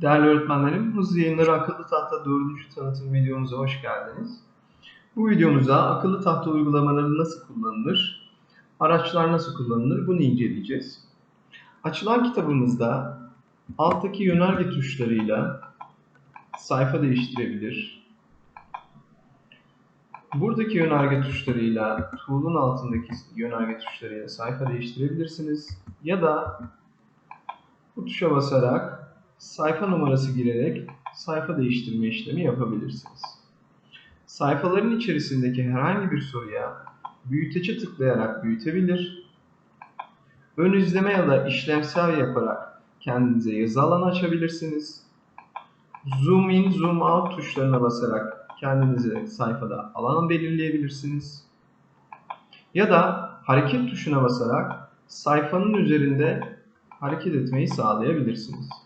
Değerli öğretmenlerim, Hızlı Yayınları Akıllı Tahta 4. tanıtım videomuza hoş geldiniz. Bu videomuzda akıllı tahta uygulamaları nasıl kullanılır, araçlar nasıl kullanılır bunu inceleyeceğiz. Açılan kitabımızda alttaki yönerge tuşlarıyla sayfa değiştirebilir. Buradaki yönerge tuşlarıyla, tool'un altındaki yönerge tuşlarıyla sayfa değiştirebilirsiniz. Ya da bu tuşa basarak sayfa numarası girerek sayfa değiştirme işlemi yapabilirsiniz. Sayfaların içerisindeki herhangi bir soruya büyüteci tıklayarak büyütebilir. Ön izleme ya da işlemsel yaparak kendinize yazı alanı açabilirsiniz. Zoom in, zoom out tuşlarına basarak kendinize sayfada alan belirleyebilirsiniz. Ya da hareket tuşuna basarak sayfanın üzerinde hareket etmeyi sağlayabilirsiniz.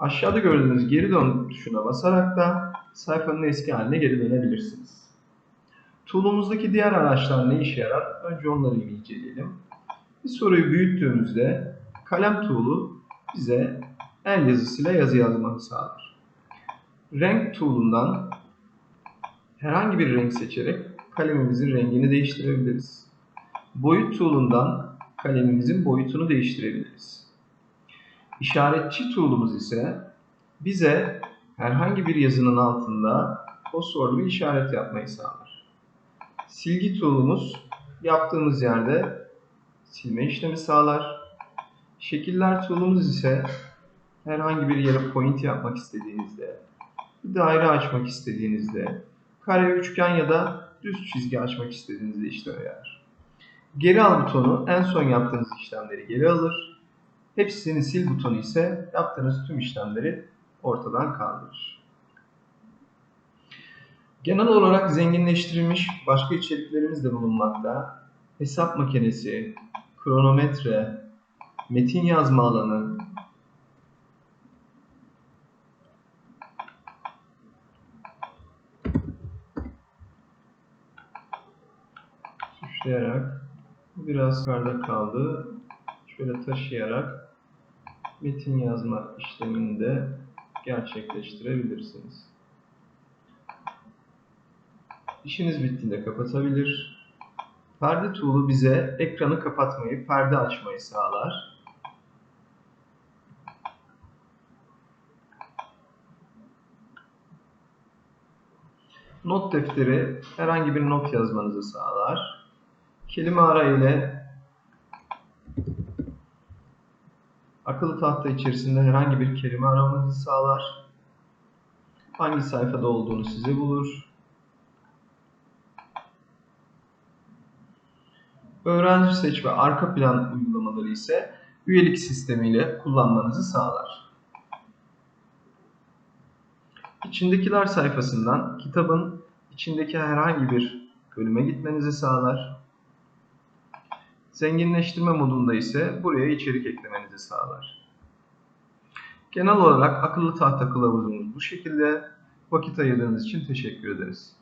Aşağıda gördüğünüz geri dön tuşuna basarak da sayfanın eski haline geri dönebilirsiniz. Tool'umuzdaki diğer araçlar ne işe yarar? Önce onları inceleyelim. Bir soruyu büyüttüğümüzde kalem tool'u bize el yazısıyla yazı yazmanı sağlar. Renk tool'undan herhangi bir renk seçerek kalemimizin rengini değiştirebiliriz. Boyut tool'undan kalemimizin boyutunu değiştirebiliriz. İşaretçi tool'umuz ise bize herhangi bir yazının altında fosforlu bir işaret yapmayı sağlar. Silgi tool'umuz yaptığımız yerde silme işlemi sağlar. Şekiller tool'umuz ise herhangi bir yere point yapmak istediğinizde, bir daire açmak istediğinizde, kare, üçgen ya da düz çizgi açmak istediğinizde işleme yarar. Geri al butonu en son yaptığınız işlemleri geri alır. Hepsini sil butonu ise yaptığınız tüm işlemleri ortadan kaldırır. Genel olarak zenginleştirilmiş başka içeriklerimiz de bulunmakta. Hesap makinesi, kronometre, metin yazma alanı, tuşlayarak biraz yukarıda kaldı. Şöyle taşıyarak metin yazma işlemini de gerçekleştirebilirsiniz. İşiniz bittiğinde kapatabilir. Perde tool'u bize ekranı kapatmayı, perde açmayı sağlar. Not defteri herhangi bir not yazmanızı sağlar. Kelime ara ile akıllı tahta içerisinde herhangi bir kelime aramanızı sağlar. Hangi sayfada olduğunu size bulur. Öğrenci seç ve arka plan uygulamaları ise üyelik sistemiyle kullanmanızı sağlar. İçindekiler sayfasından kitabın içindeki herhangi bir bölüme gitmenizi sağlar. Zenginleştirme modunda ise buraya içerik eklemenizi sağlar. Genel olarak akıllı tahta kılavuzumuz bu şekilde. Vakit ayırdığınız için teşekkür ederiz.